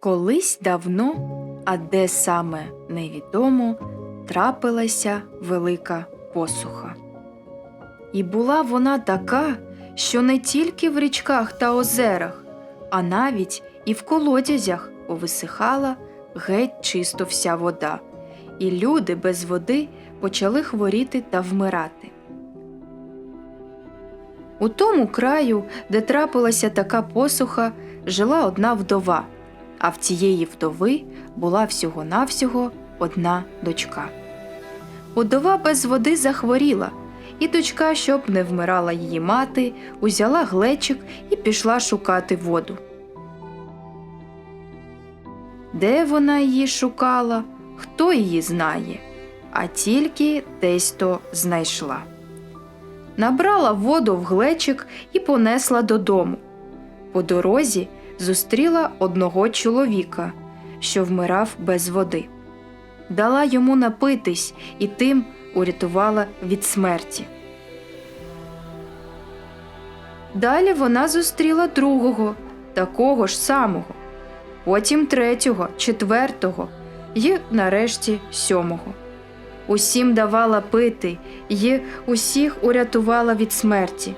Колись давно, а де саме невідомо, трапилася велика посуха. І була вона така, що не тільки в річках та озерах, а навіть і в колодязях повисихала геть чисто вся вода, і люди без води почали хворіти та вмирати. У тому краю, де трапилася така посуха, жила одна вдова, а в цієї вдови була всього-навсього одна дочка. Удова без води захворіла, і дочка, щоб не вмирала її мати, узяла глечик і пішла шукати воду. Де вона її шукала, хто її знає, а тільки десь то знайшла. Набрала воду в глечик і понесла додому. По дорозі зустріла одного чоловіка, що вмирав без води. Дала йому напитись і тим урятувала від смерті. Далі вона зустріла другого, такого ж самого, потім третього, четвертого і нарешті сьомого. Усім давала пити і усіх урятувала від смерті.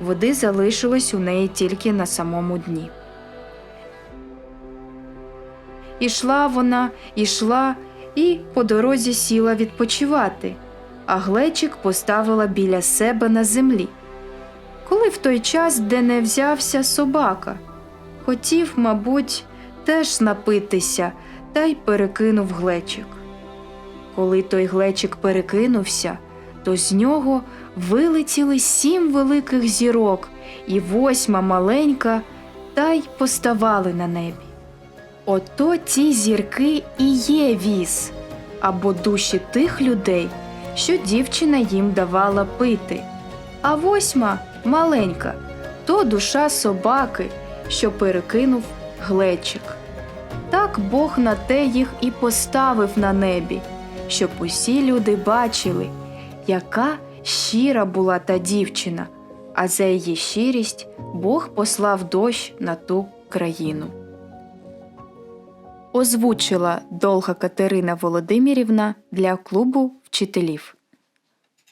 Води залишилось у неї тільки на самому дні. Ішла вона, ішла і по дорозі сіла відпочивати, а глечик поставила біля себе на землі. Коли в той час, де не взявся собака, хотів, мабуть, теж напитися та й перекинув глечик. Коли той глечик перекинувся, то з нього вилетіли сім великих зірок і восьма маленька, та й поставали на небі. Ото ці зірки і є віз, або душі тих людей, що дівчина їм давала пити. А восьма маленька то душа собаки, що перекинув глечик. Так Бог на те їх і поставив на небі, щоб усі люди бачили, яка щира була та дівчина, а за її щирість Бог послав дощ на ту країну. Озвучила Долга Катерина Володимирівна для клубу вчителів.